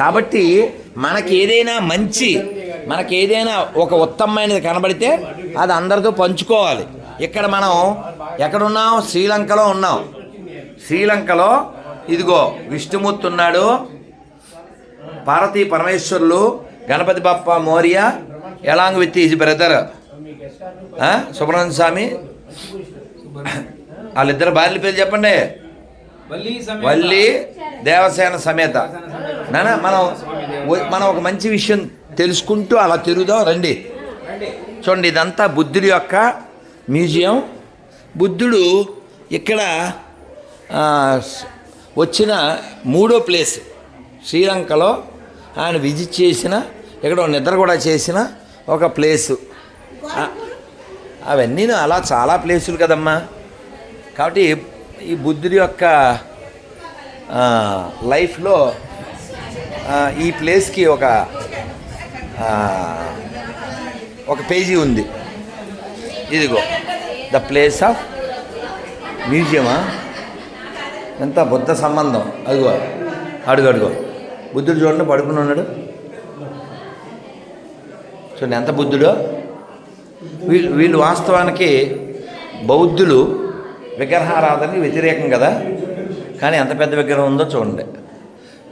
కాబట్టి మనకి ఏదైనా మంచి మనకి ఏదైనా ఒక ఉత్తమమైనది కనబడితే అది అందరితో పంచుకోవాలి. ఇక్కడ మనం ఎక్కడున్నాం? శ్రీలంకలో ఉన్నాం. శ్రీలంకలో ఇదిగో విష్ణుమూర్తి ఉన్నాడు. పార్వతీ పరమేశ్వరులు Ganapati Bappa Morya along with his brother Subrahmanya Swamy. వాళ్ళిద్దరు భార్యల పేరు చెప్పండి. వల్లి దేవసేన సమేత. నానా మనం మనం ఒక మంచి విషయం తెలుసుకుంటూ అలా తిరుగుదాం రండి. చూడండి ఇదంతా బుద్ధుడి యొక్క మ్యూజియం. బుద్ధుడు ఇక్కడ వచ్చిన మూడో ప్లేస్ శ్రీలంకలో. ఆయన విజిట్ చేసిన ఇక్కడ నిద్ర కూడా చేసిన ఒక ప్లేసు. అవన్నీ అలా చాలా ప్లేసులు కదమ్మా. కాబట్టి ఈ బుద్ధుడి యొక్క లైఫ్లో ఈ ప్లేస్కి ఒక ఒక పేజీ ఉంది. ఇదిగో ద ప్లేస్ ఆఫ్ మ్యూజియమా? ఎంత బుద్ధ సంబంధం. అదిగో అడుగు అడుగు. బుద్ధుడు చూడండి పడుకుని ఉన్నాడు. చూడండి ఎంత బుద్ధుడో. వీళ్ళు వీళ్ళు వాస్తవానికి బౌద్ధులు విగ్రహారాధనకి వ్యతిరేకం కదా. కానీ ఎంత పెద్ద విగ్రహం ఉందో చూడండి.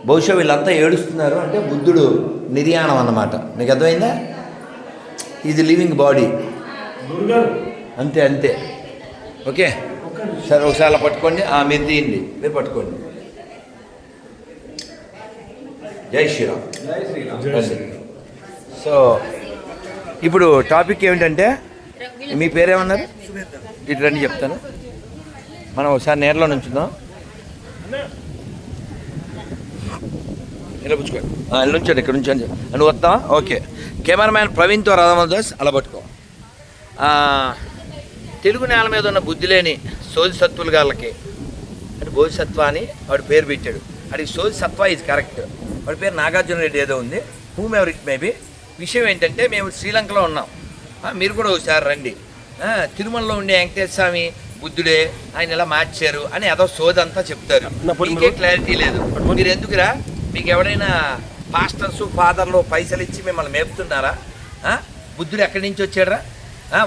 బహుశా వీళ్ళంతా ఏడుస్తున్నారు అంటే బుద్ధుడు నిర్యాణం అన్నమాట. నీకు అర్థమైందా? ఇది లివింగ్ బాడీ అంతే అంతే. ఓకే? సరే ఒకసారి అలా పట్టుకోండి. ఆ మీరు తీయండి. మీరు పట్టుకోండి. జై శ్రీరామ్. సో ఇప్పుడు టాపిక్ ఏమిటంటే మీ పేరేమన్నారు? ఇటు రండి చెప్తాను. మనం ఒకసారి నేరలో నుంచుందాం. నుంచండి ఇక్కడ నుంచండి నువ్వు వస్తావా? ఓకే. కెమెరామ్యాన్ ప్రవీణ్తో రాధామోహన్ దాస్ అలా పట్టుకో. ఆ, తెలుగు నేల మీద ఉన్న బుద్ధి లేని సోది సత్తులు గాళ్ళకి. అంటే బోధిసత్వ అని వాడి పేరు పెట్టాడు. అది సోది సత్వ ఇది కరెక్ట్ వాడి పేరు నాగార్జున రెడ్డి ఏదో ఉంది. హూమ్ ఎవర్ ఇట్ మేబీ విషయం ఏంటంటే మేము శ్రీలంకలో ఉన్నాం. మీరు కూడా ఒకసారి రండి. ఆ, తిరుమలలో ఉండే వెంకటేశ్వర స్వామి బుద్ధుడే ఆయన ఇలా మార్చారు అని ఏదో సోది అంతా చెప్తారు మీకే క్లారిటీ లేదు. మీరు ఎందుకురా? మీకు ఎవడైనా పాస్టర్స్ ఫాదర్లు పైసలు ఇచ్చి మిమ్మల్ని మేపుతున్నారా? బుద్ధుడు ఎక్కడి నుంచి వచ్చాడరా?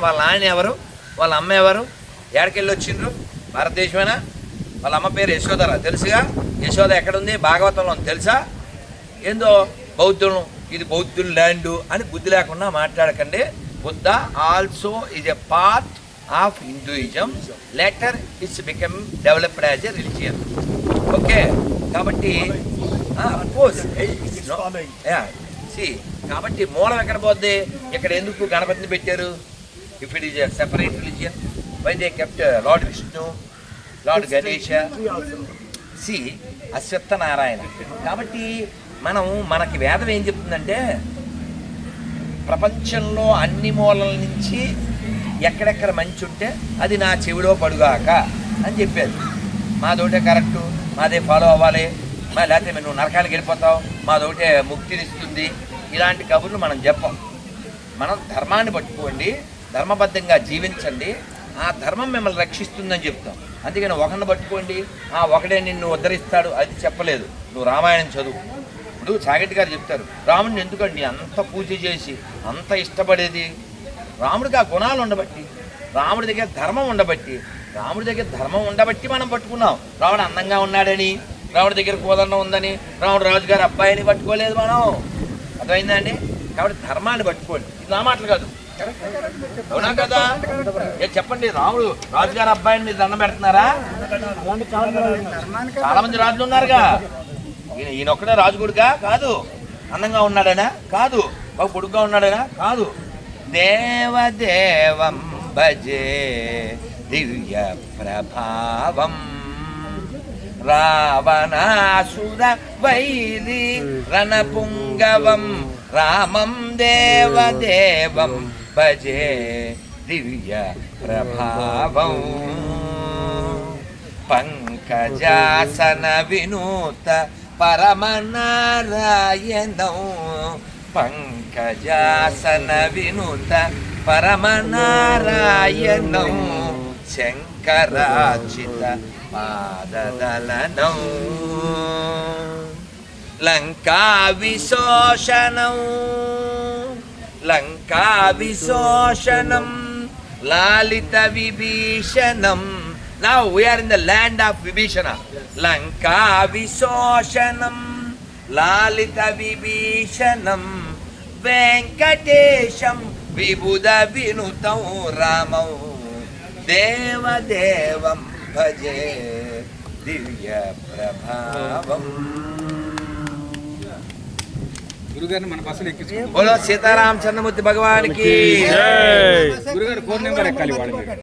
వాళ్ళ నాయన ఎవరు? వాళ్ళ అమ్మ ఎవరు? ఎక్కడికెళ్ళి వచ్చిండ్రు? భారతదేశమేనా? వాళ్ళ అమ్మ పేరు యశోదరా? తెలుసుగా? యశోద ఎక్కడుంది? భాగవతంలో తెలుసా? ఏందో బౌద్ధులు ఇది బౌద్ధుల ల్యాండ్ అని బుద్ధి లేకుండా మాట్లాడకండి. Buddha also is a part of Hinduism later it's become developed as a religion okay కాబట్టి కాబట్టి మూలం ఎక్కడ పోద్ది? ఇక్కడ ఎందుకు గణపతిని పెట్టారు? If it is a separate religion why they kept lord Vishnu lord Ganesha see Ashwattha Narayana కాబట్టి మనం మనకి వేదం ఏం చెప్తుందంటే ప్రపంచంలో అన్ని మూలల నుంచి ఎక్కడెక్కడ మంచి ఉంటే అది నా చెవిలో పడుగాక అని చెప్పారు. మాదోటే కరెక్టు మాదే ఫాలో అవ్వాలి. మా లేకపోతే నువ్వు నరకానికి వెళ్ళిపోతావు మాదోటే ముక్తినిస్తుంది. ఇలాంటి కబుర్లు మనం చెప్పం. మనం ధర్మాన్ని పట్టుకోండి ధర్మబద్ధంగా జీవించండి ఆ ధర్మం మిమ్మల్ని రక్షిస్తుందని చెప్తాం. అందుకని ఒకరిని పట్టుకోండి ఆ ఒకడే నిన్ను ఉద్ధరిస్తాడు అది చెప్పలేదు. నువ్వు రామాయణం చదువు. ఇప్పుడు చాగటి గారు చెప్తారు రాముడిని ఎందుకండి అంత పూజ చేసి అంత ఇష్టపడేది? రాముడికి ఆ గుణాలు ఉండబట్టి రాముడి దగ్గర ధర్మం ఉండబట్టి రాముడి దగ్గర ధర్మం ఉండబట్టి మనం పట్టుకున్నాం. రాముడు అందంగా ఉన్నాడని రాముడి దగ్గర కోదండం ఉందని రాముడు రాజుగారి అబ్బాయిని పట్టుకోలేదు మనం. అర్థమైందా అండి? కాబట్టి ధర్మాన్ని పట్టుకోండి. ఇది నా మాటలు కాదు. అవునా కదా? ఏ చెప్పండి రాముడు రాజుగారి అబ్బాయిని మీరు దండం పెడుతున్నారా? చాలా మంది రాజులు ఉన్నారుగా. ఈయన ఈయన ఒక్కడే రాజుగుడిగా? కాదు. అందంగా ఉన్నాడనా? కాదు. ఒక కొడుకుగా ఉన్నాడనా? కాదు. దేవదేవం భజే దివ్య ప్రభావం. రావణాసుర వైరి రణపుంగవం రామం దేవదేవం భజే దివ్య ప్రభావం. పంకజాసన వినూత పరమనారాయణం. పంకజాసన వినూత పరమనారాయణం. శంకరాచిత పాదదలనం. లంకా విశోషణం లంకా విశోషణం లాలిత విభీషణం. Now we're in the land of Vibhishana Lanka విశోషణం లాలిత విభీషణం. వెంకటేశం విబుధ వినుతం రామం. దేవదేవం భజే దివ్య ప్రభావం. గురుగారిని మన బస్సులు ఎక్కించుకో. బోలో సీతారాం చంద్రమూర్తి భగవానికి. గురుగారు ఫోన్ నెంబర్ ఎక్కాలి మీరు